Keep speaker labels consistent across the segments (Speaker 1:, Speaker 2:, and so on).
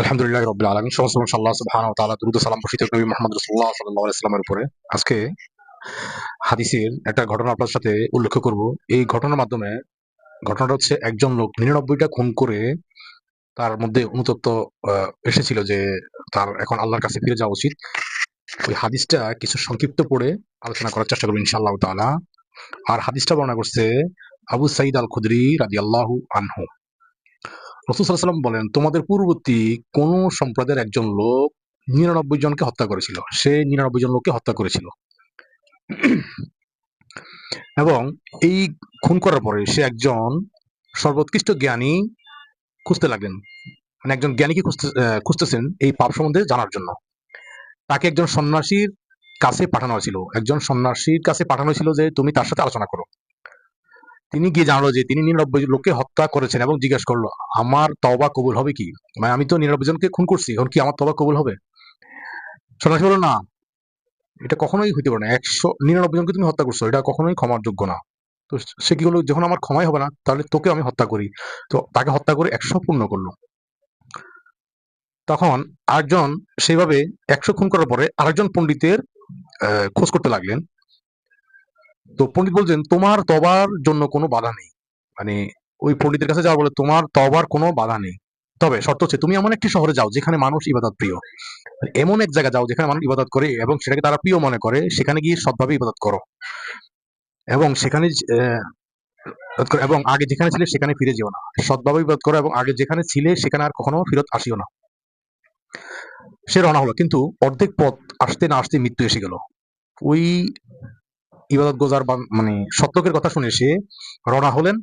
Speaker 1: আলহামদুলিল্লাহ রবিল আলমী আল্লাহ সুবহানাহু ওয়া তাআলা। দ্রুত সালাম বর্ষিত নবী মুহাম্মদ রাসূলুল্লাহ সাল্লাল্লাহু আলাইহি সাল্লামের উপরে। আজকে হাদিসের একটা ঘটনা আপনার সাথে উল্লেখ করব। এই ঘটনার মাধ্যমে ঘটনাটা হচ্ছে একজন লোক নিরানব্বইটা খুন করে তার মধ্যে অনুতপ্ত এসেছিল যে তার এখন আল্লাহর কাছে ফিরে যাওয়া উচিত। ওই হাদিসটা কিছু সংক্ষিপ্ত পড়ে আলোচনা করার চেষ্টা করব ইনশাআল্লাহ তাআলা। আর হাদিসটা বর্ণনা করছে আবু সাইদ আল খুদরি রাদিয়াল্লাহু আনহু। রসুল সাল্লাম বলেন, তোমাদের পূর্ববর্তী কোন সম্প্রদায়ের একজন লোক নিরানব্বই জনকে হত্যা করেছিল। সে নিরানব্বই জন লোককে হত্যা করেছিল। এবং এই খুন করার পরে সে একজন সর্বোৎকৃষ্ট জ্ঞানী খুঁজতে লাগলেন। মানে একজন জ্ঞানীকে খুঁজতে খুঁজতেছেন এই পাপ সম্বন্ধে জানার জন্য। তাকে একজন সন্ন্যাসীর কাছে পাঠানো হয়েছিল। একজন সন্ন্যাসীর কাছে পাঠানো হয়েছিল যে, তুমি তার সাথে আলোচনা করো। তিনি গিয়ে জানলো যে তিনি নিরানব্বই লোককে হত্যা করেছেন এবং জিজ্ঞেস করল, আমার তবা কবুল হবে কি? মানে আমি তো নিরানব্বই জনকে খুন করছি, এখন কি আমার তবা কবুল হবে? সন্ন্যাসী বলল, না, এটা কখনোই হইতে পারে না। একশো, নিরানব্বই জনকে তুমি হত্যা করছ, এটা কখনোই ক্ষমার যোগ্য না। তো সে কি হলো যখন আমার ক্ষমাই হবে না, তাহলে তোকে আমি হত্যা করি। তো তাকে হত্যা করে একশো পূর্ণ করল। তখন আরেকজন সেইভাবে একশো খুন করার পরে আরেকজন পণ্ডিতের খোঁজ করতে লাগলেন। তো পণ্ডিত বলছেন, তোমার তবার জন্য কোনো বাধা নেই। মানে ওই পণ্ডিতের কাছে যাওয়া বলে, তোমার তবার কোনো বাধা নেই। তবে শর্ত হচ্ছে, তুমি এমন একটি শহরে যাও যেখানে মানুষ ইবাদত প্রিয়। এমন এক জায়গায় যাও যেখানে মানুষ ইবাদত করে এবং সেটাকে তারা প্রিয় মনে করে, সেখানে গিয়ে সৎভাবে ইবাদত করো। এবং সেখানে এবং আগে যেখানে ছিলে সেখানে ফিরে যেও না। সৎভাবে ইবাদত করো এবং আগে যেখানে ছিলে সেখানে আর কখনো ফেরত আসিও না। সে রওনা হলো। কিন্তু অর্ধেক পথ আসতে না আসতে মৃত্যু এসে গেল। ওই ইবাদত গোজার মানে সত্যকের কথা শুনে সে রওনা হলেন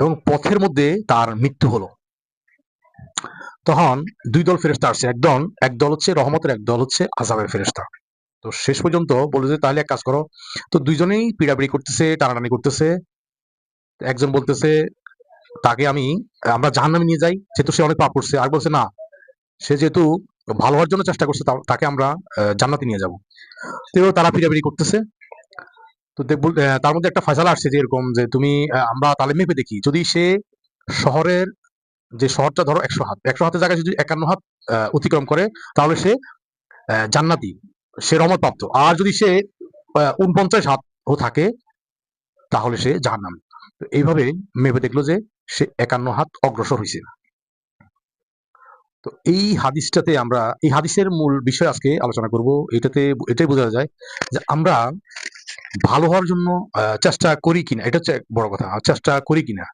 Speaker 1: এবং পথের মধ্যে তার মৃত্যু হলো। তখন দুই দল ফেরেস্তা আসছে। একদল এক দল হচ্ছে রহমতের একদল হচ্ছে আজাবের ফেরেস্তা তো শেষ পর্যন্ত বলে যে, তাহলে এক কাজ করো। তো দুইজনেই পিড়াপিড়ি করতেছে, টানাটানি করতেছে। একজন বলতেছে, তাকে আমি, আমরা জাহান্নামে নিয়ে যাই। যেহেতু সে অনেক পাপ করছে। আর বলছে, না, সে যেহেতু ভালো হওয়ার জন্য চেষ্টা করছে তাকে আমরা জান্নাতে নিয়ে যাব। তো তারা পিড়াপিড়ি করতেছে। তো তার মধ্যে একটা ফয়সালা আসছে যে এরকম যে তুমি আমরা তাহলে মেপে দেখি। যদি সে শহরের যে শহরটা ধরো একশো হাত, একশো হাতের জায়গায় যদি একান্ন হাত অতিক্রম করে, তাহলে সে জান্নাতি, সে রহমত প্রাপ্ত আর যদি সে উনপঞ্চাশ হাত থাকে, তাহলে সে জাহান্নাম। এইভাবে মেপে দেখল যে সে একান্ন হাত অগ্রসর হয়েছে তো এই হাদিসটাতে আমরা, এই হাদিসের মূল বিষয় আজকে আলোচনা করব, এটাতে, এটাই বোঝা যায় যে আমরা ভালো হওয়ার জন্য চেষ্টা করি কিনা, এটা হচ্ছে বড় কথা চেষ্টা করি কিনা।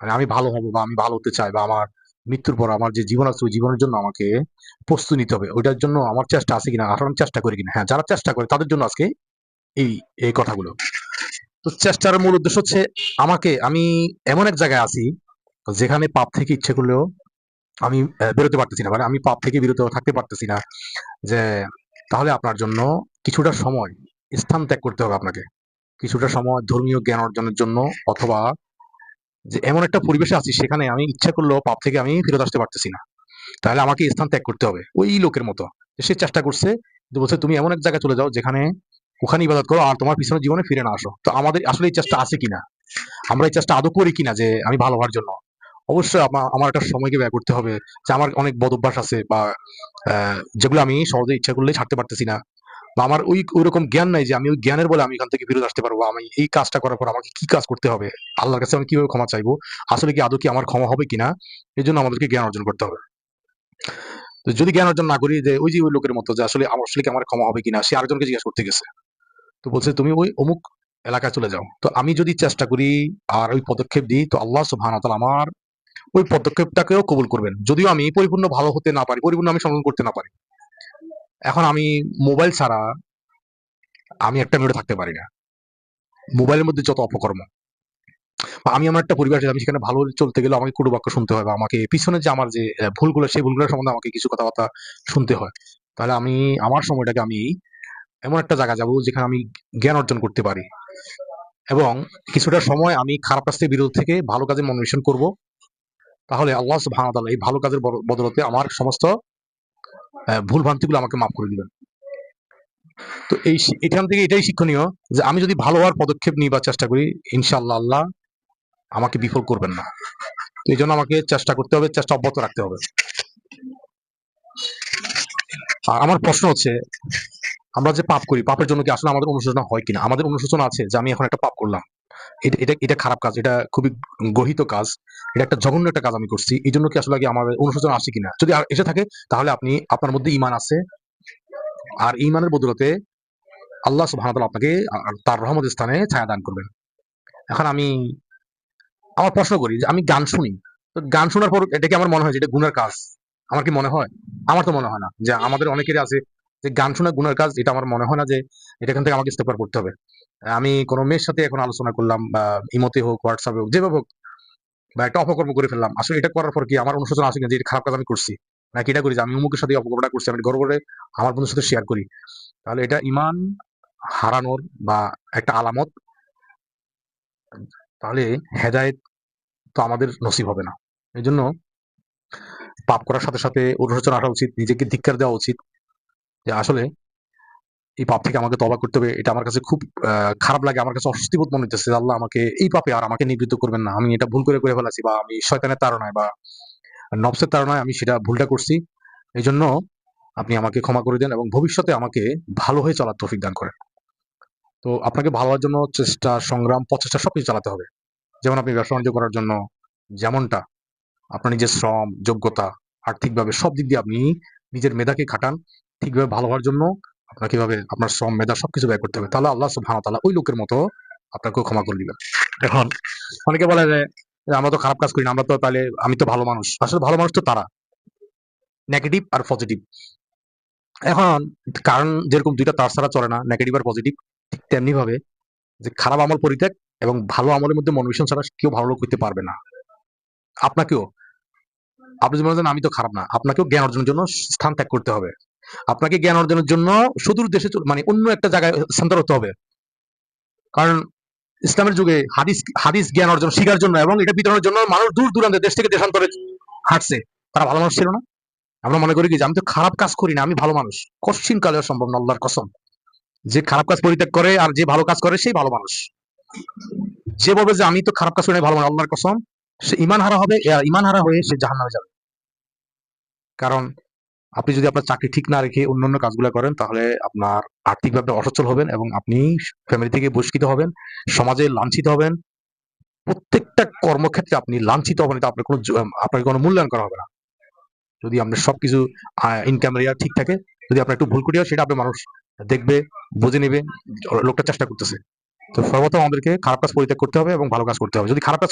Speaker 1: মানে আমি ভালো হব বা আমি ভালো হতে চাই বা আমার মৃত্যুর পর আমার যে জীবন আছে, ওই জীবনের জন্য আমাকে প্রস্তুতি নিতে হবে, ওইটার জন্য আমার চেষ্টা আছে কিনা আসলে আমি চেষ্টা করি কিনা। হ্যাঁ যারা চেষ্টা করে, তাদের জন্য আজকে এই এই কথাগুলো। তো চেষ্টার মূল উদ্দেশ্য হচ্ছে, আমাকে, আমি এমন এক জায়গায় আছি, যেখানে পাপ থেকে ইচ্ছে করলেও আমি বেরোতে পারতেছি না। মানে আমি পাপ থেকে বিরত থাকতে পারতেছি না যে, তাহলে আপনার জন্য কিছুটা সময় স্থান ত্যাগ করতে হবে আপনাকে। কিছুটা সময় ধর্মীয় জ্ঞান অর্জনের জন্য অথবা যে এমন একটা পরিবেশে আছি সেখানে আমি ইচ্ছা করলেও পাপ থেকে আমি ফেরত আসতে পারতেছি না। তাহলে আমাকে স্থান ত্যাগ করতে হবে ওই লোকের মতো। সে চেষ্টা করছে, যে বলছে, তুমি এমন এক জায়গায় চলে যাও যেখানে ওখানে ইবাদত করো আর তোমার পিছনে জীবনে ফিরে না আসো। তো আমাদের আসলে এই চেষ্টা আছে কিনা? আমরা এই চেষ্টা আদৌ করি কিনা যে আমি ভালো হওয়ার জন্য? অবশ্যই আমা- আমার একটা সময়কে ব্যয় করতে হবে। যে আমার অনেক বদ অভ্যাস আছে বা যেগুলো আমি সহজে ইচ্ছা করলেই ছাড়তে পারতেছি না। বা আমার ওই ওই রকম জ্ঞান নাই যে আমি ওই জ্ঞানের বলে আমি এখান থেকে ফিরে আসতে পারব। আমি এই কাজটা করার পর আমাকে কি কাজ করতে হবে? আল্লাহর কাছে আমি কীভাবে ক্ষমা চাইব? আসলে কি আদৌ কি আমার ক্ষমা হবে কিনা? এই জন্য আমাদেরকে জ্ঞান অর্জন করতে হবে। যদি জ্ঞান অর্জন না করি যে ওই যে ওই লোকের মতো যে আসলে আমার আসলে কি আমার ক্ষমা হবে কিনা, সে আরেকজনকে জিজ্ঞাসা করতে গেছে। তো বলছে, তুমি ওই অমুক এলাকায় চলে যাও। তো আমি যদি চেষ্টা করি আর ওই পদক্ষেপ দিই, তো আল্লাহ তাআলা আমার ওই পদক্ষেপটাকেও কবুল করবেন। যদিও আমি পরিপূর্ণ ভালো হতে না পারি, পরিপূর্ণ আমি সংগ্রহ করতে না পারি। এখন আমি মোবাইল ছাড়া আমি একটা মিনিটও থাকতে পারি না। মোবাইলের মধ্যে যত অপকর্ম। আমি আমার একটা পরিবার আমি সেখানে ভালো চলতে গেলে আমাকে কুটু বাক্য শুনতে হয় বা আমাকে পিছনে যে আমার যে ভুলগুলো, সেই ভুলগুলো সম্বন্ধে আমাকে কিছু কথাবার্তা শুনতে হয়। তাহলে আমি, আমার সময়টাকে আমি এমন একটা জায়গা যাব যেখানে আমি জ্ঞান অর্জন করতে পারি। এবং কিছুটা সময় আমি খারাপ কাজ থেকে থেকে ভালো কাজে মনোনিবেশন করব। তাহলে আল্লাহ তাআলা এই ভালো কাজের বদলতে আমার সমস্ত ভুল ভ্রান্তিগুলো আমাকে মাফ করে দিবেন। তো এই এখান থেকে এটাই শিক্ষণীয় যে আমি যদি ভালো হওয়ার পদক্ষেপ বা চেষ্টা করি, ইনশাআল্লাহ আল্লাহ আমাকে বিফল করবেন না। তো এই জন্য আমাকে চেষ্টা করতে হবে, চেষ্টা অব্যাহত রাখতে হবে। আ- আমার প্রশ্ন হচ্ছে আমরা যে পাপ করি, পাপের জন্য কি আসলে আমাদের অনুশোচনা হয় কিনা? আমাদের অনুশোচনা আছে যে আমি এখন একটা পাপ করলাম। এটা এটা খারাপ কাজ, এটা খুবই গহিত কাজ, এটা একটা জঘন্য একটা কাজ আমি করছি, এই জন্য কি আসলে আমাদের অনুশোচনা আসে কিনা? যদি এসে থাকে, তাহলে আপনি, আপনার মধ্যে ইমান আছে। আর ইমানের বদলতে আল্লাহ তাআলা আপনাকে তার রহমত স্থানে ছায়া দান করবেন। এখন আমি আমার প্রশ্ন করি যে আমি গান শুনি, তো গান শোনার পর এটা কি আমার মনে হয় যে এটা গুনার কাজ? আমার কি মনে হয়? আমার তো মনে হয় না যে আমাদের অনেকেরই আছে যে গান শোনা গুনার কাজ, এটা আমার মনে হয় না যে এটা এখান থেকে আমাকে ইস্তেফার করতে হবে। আমি কোনো মেয়ের সাথে এখন আলোচনা করলাম বা ইমতে হোক হোয়াটসঅ্যাপে হোক, যেভাবে হোক, বা একটা অপকর্ম করে ফেললাম। আসলে এটা করার পর কি আমার অনুশোচনা আসে যে খারাপ কাজ আমি করছি? নাকি এটা করি যে, আমি অমুকের সাথে অপকর্মটা করছি, আমি গর্ব করে আমার বন্ধুর সাথে শেয়ার করি? তাহলে এটা ইমান হারানোর বা একটা আলামত, তাহলে হেদায়েত তো আমাদের নসিব হবে না। এই জন্য পাপ করার সাথে সাথে অনুশোচনা আসা উচিত, নিজেকে ধিক্কার দেওয়া উচিত। যে আসলে এই পাপ থেকে আমাকে তবা করতে হবে, এটা আমার কাছে খুব খারাপ লাগে, আমার কাছে অস্বস্তি বোধ মনে হচ্ছে আল্লাহ আমাকে এই পাপে আর আমাকে নিবৃত্ত করবেন না। আমি এটা ভুল করে করে ফেলাছি বা আমি শয়তানের তাড়নায় বা নবসের তাড়নায় আমি সেটা ভুলটা করছি। এই জন্য আপনি আমাকে ক্ষমা করে দেন এবং ভবিষ্যতে আমাকে ভালো হয়ে চলার তৌফিক দান করেন। তো আপনাকে ভালো হওয়ার জন্য চেষ্টা, সংগ্রাম, প্রচেষ্টা সবকিছু চালাতে হবে। যেমন আপনি ব্যবসা বাণিজ্য করার জন্য যেমনটা আপনার নিজের শ্রম, যোগ্যতা, আর্থিকভাবে সব দিক দিয়ে আপনি নিজের মেধাকে খাটান। ঠিকভাবে ভালো হওয়ার জন্য আপনার কীভাবে আপনার শ্রম, মেধা সবকিছু ব্যয় করতে হবে। তাহলে আল্লাহ সুবহানাহু তাআলা ওই লোকের মতো আপনাকে ক্ষমা করে দিবেন। এখন অনেকে বলে যে আমরা তো খারাপ কাজ করি না, আমরা তো তাহলে, আমি তো ভালো মানুষ। আসলে ভালো মানুষ তো তারা। নেগেটিভ আর পজিটিভ। এখন কারণ যেরকম দুইটা তার ছাড়া চলে না, নেগেটিভ আর পজিটিভ, ঠিক তেমনি ভাবে যে খারাপ আমল পরিত্যাগ এবং ভালো আমলের মধ্যে মনোবিশন ছাড়া কেউ ভালো লোক হইতে পারবে না। আপনাকেও। আপনি যদি আমি তো খারাপ না। আপনাকেও জ্ঞান অর্জনের জন্য স্থান ত্যাগ করতে হবে। আপনাকে জ্ঞান অর্জনের জন্য সুদূর দেশে মানে অন্য একটা জায়গায় স্থানান্তর হতে হবে। কারণ ইসলামের যুগে হাদিস হাদিস জ্ঞান অর্জন শেখার জন্য এবং এটা বিতরণের জন্য মানুষ দূর দূরান্তে দেশ থেকে দেশান্তরে হাঁটছে। তারা ভালো মানুষ ছিল না। আমরা মনে করি কি যে আমি তো খারাপ কাজ করি না আমি ভালো মানুষ। কশ্চিন কালেও সম্ভব না আল্লাহর কসম। যে খারাপ কাজ পরিত্যাগ করে আর যে ভালো কাজ করে সেই ভালো মানুষ। যে বলবে যে আমি তো খারাপ কাজ করি না, ভালো মানুষ আল্লাহর কসম সে ইমান হারা হবে ইমান হারা হয়ে সে জাহান্নামে যাবে। কারণ আপনি যদি আপনার চাকরি ঠিক না রেখে অন্যান্য কাজগুলো করেন, তাহলে আপনার আর্থিকভাবে অসচ্ছল হবেন এবং আপনি ফ্যামিলি থেকে বহিষ্কৃত হবেন, সমাজে লাঞ্ছিত হবেন। প্রত্যেকটা কর্মক্ষেত্রে আপনি লাঞ্ছিত হবেন, এটা আপনার কোনো আপনাকে কোনো মূল্যায়ন করা হবে না। যদি আপনার সবকিছু ইনকাম এরিয়া ঠিক থাকে, যদি আপনার একটু ভুল করি হয়, সেটা আপনার মানুষ দেখবে, বুঝে নেবে, লোকটা চেষ্টা করতেছে। তো সর্বপ্রথম আমাদেরকে খারাপ কাজ পরিত্যাগ করতে হবে এবং ভালো কাজ করতে হবে। যদি খারাপ কাজ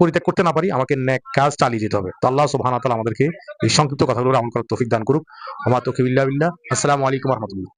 Speaker 1: পরিত্যাগ করতে না পারি, আমাকে কাজ চালিয়ে যেতে হবে। তো আল্লাহ সুবহানাহু আমাদেরকে এই সংক্ষিপ্ত কথাগুলো আমল করার তৌফিক দান করুক। আমার তো বিল্লাহ আসসালামু আলাইকুম রহমতুল্লাহ।